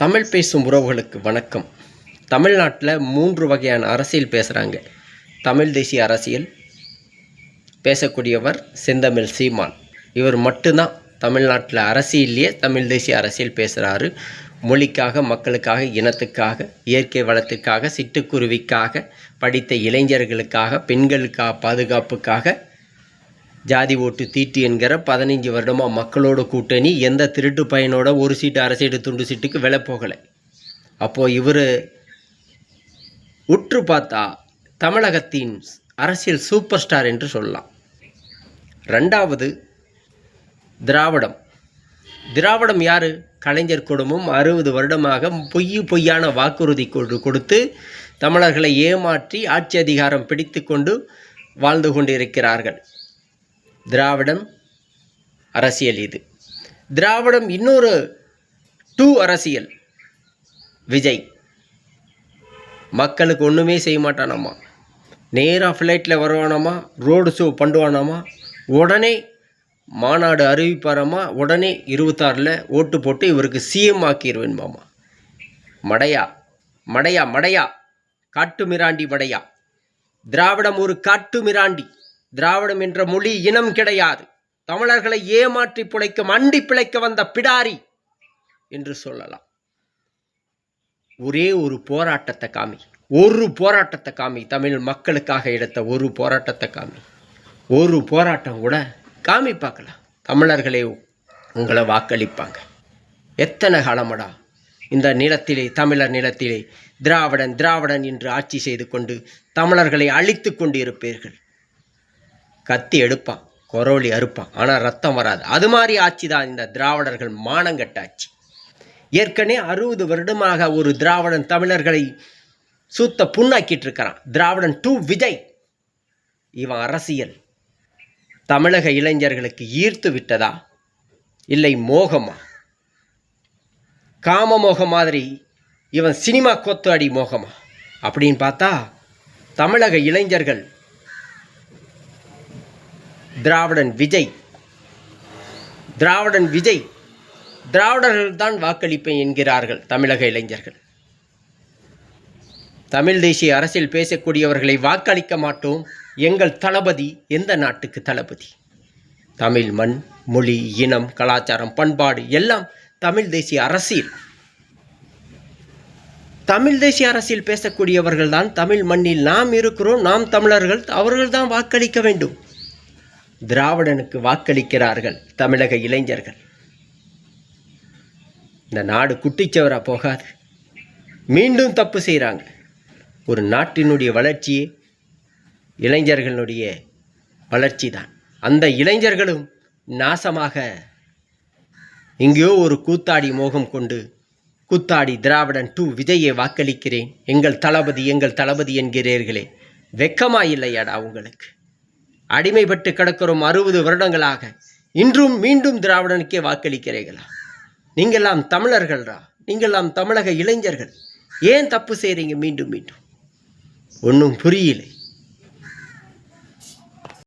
தமிழ் பேசும் உறவுகளுக்கு வணக்கம். தமிழ்நாட்டில் மூன்று வகையான அரசியல் பேசுகிறாங்க தமிழ் தேசிய அரசியல் பேசக்கூடியவர் செந்தமிழ் சீமான். இவர் மட்டும்தான் தமிழ்நாட்டில் அரசியல்லையே தமிழ் தேசிய அரசியல் பேசுகிறாரு மொழிக்காக மக்களுக்காக இனத்துக்காக இயற்கை வளத்துக்காக சிட்டுக்குருவிக்காக படித்த இளைஞர்களுக்காக பெண்களுக்காக பாதுகாப்புக்காக ஜாதி ஓட்டு தீட்டு என்கிற பதினஞ்சு வருடமாக மக்களோட கூட்டணி எந்த திருட்டு பையனோட ஒரு சீட்டு அரை சீட்டு துண்டு சீட்டுக்கு விலை போகலை. அப்போது இவர் உற்று பார்த்தா தமிழகத்தின் அரசியல் சூப்பர் ஸ்டார் என்று சொல்லலாம். ரெண்டாவது திராவிடம். திராவிடம் யார்? கலைஞர் குடும்பம் அறுபது வருடமாக பொய் பொய்யான வாக்குறுதி கொடுத்து தமிழர்களை ஏமாற்றி ஆட்சி அதிகாரம் பிடித்து கொண்டு வாழ்ந்து கொண்டிருக்கிறார்கள். திராவிடம் அரசியல் இது. திராவிடம் இன்னொரு டூ அரசியல். விஜய். மக்களுக்கு ஒன்றுமே செய்ய மாட்டானாமா? நேராக ஃப்ளைட்டில் வருவானாமா? ரோடு ஷோ பண்ணுவானாமா உடனே மாநாடு அறிவிப்பாராமா? உடனே இருபத்தாறில் ஓட்டு போட்டு இவருக்கு சிஎம் ஆக்கிடுவேன்பாமா மடையா. மடையா மடையா. காட்டு மிராண்டி மடையா. திராவிடம் ஒரு காட்டு மிராண்டி திராவிடம் என்ற மொழி இனம் கிடையாது. தமிழர்களை ஏமாற்றி பிழைக்கும் அண்டி பிழைக்க வந்த பிடாரி என்று சொல்லலாம். ஒரே ஒரு போராட்டத்தை காமி. ஒரு போராட்டத்தை காமி. தமிழ் மக்களுக்காக எடுத்த ஒரு போராட்டத்தை காமி. ஒரு போராட்டம் கூட காமி பார்க்கலாம். தமிழர்களே உங்களை வாக்களிப்பாங்க. எத்தனை காலமடா இந்த நிலத்திலே தமிழர் நிலத்திலே திராவிடன் திராவிடன் என்று ஆட்சி செய்து கொண்டு தமிழர்களை அழித்து கொண்டு இருப்பீர்கள் கத்தி எடுப்பான் கொரோலி அறுப்பான். ஆனால் ரத்தம் வராது. அது மாதிரி ஆட்சி தான் இந்த திராவிடர்கள் மானங்கட்ட ஆட்சி. ஏற்கனவே அறுபது வருடமாக ஒரு திராவிடன் தமிழர்களை சுத்த புண்ணாக்கிட்டு இருக்கிறான். திராவிடன் டூ விஜய். இவன் அரசியல். தமிழக இளைஞர்களுக்கு ஈர்த்து விட்டதா? இல்லை மோகமா? காம மோகம் மாதிரி இவன் சினிமா கொத்தாடி மோகமா? அப்படின்னு பார்த்தா தமிழக இளைஞர்கள் திராவிடன் விஜய். திராவிடன் விஜய் திராவிடர்கள் தான் வாக்களிப்பேன் என்கிறார்கள் தமிழக இளைஞர்கள். தமிழ் தேசிய அரசியல் பேசக்கூடியவர்களை வாக்களிக்க மாட்டோம். எங்கள் தளபதி எந்த நாட்டுக்கு தளபதி? தமிழ் மண் மொழி இனம் கலாச்சாரம் பண்பாடு எல்லாம் தமிழ் தேசிய அரசியல். தமிழ் தேசிய அரசியல் பேசக்கூடியவர்கள் தான் தமிழ் மண்ணில் நாம் இருக்கிறோம். நாம் தமிழர்கள் அவர்கள் தான் வாக்களிக்க வேண்டும். திராவிடனுக்கு வாக்களிக்கிறார்கள் தமிழக இளைஞர்கள். இந்த நாடு குட்டிச்சவராக போகாது. மீண்டும் தப்பு செய்கிறாங்க ஒரு நாட்டினுடைய வளர்ச்சியே இளைஞர்களுடைய வளர்ச்சி தான் அந்த இளைஞர்களும் நாசமாக எங்கேயோ ஒரு கூத்தாடி மோகம் கொண்டு கூத்தாடி திராவிடன் டூ விஜயை வாக்களிக்கிறேன். எங்கள் தளபதி எங்கள் தளபதி என்கிறீர்களே. வெக்கமா இல்லையாடா உங்களுக்கு? அடிமைப்பட்டு கிடக்கிறோம் அறுபது வருடங்களாக. இன்றும் மீண்டும் திராவிடனுக்கே வாக்களிக்கிறீர்களா? நீங்கெல்லாம் தமிழர்கள்ரா? நீங்கள்லாம் தமிழக இளைஞர்கள். ஏன் தப்பு செய்கிறீங்க மீண்டும் மீண்டும்? ஒன்றும் புரியலை.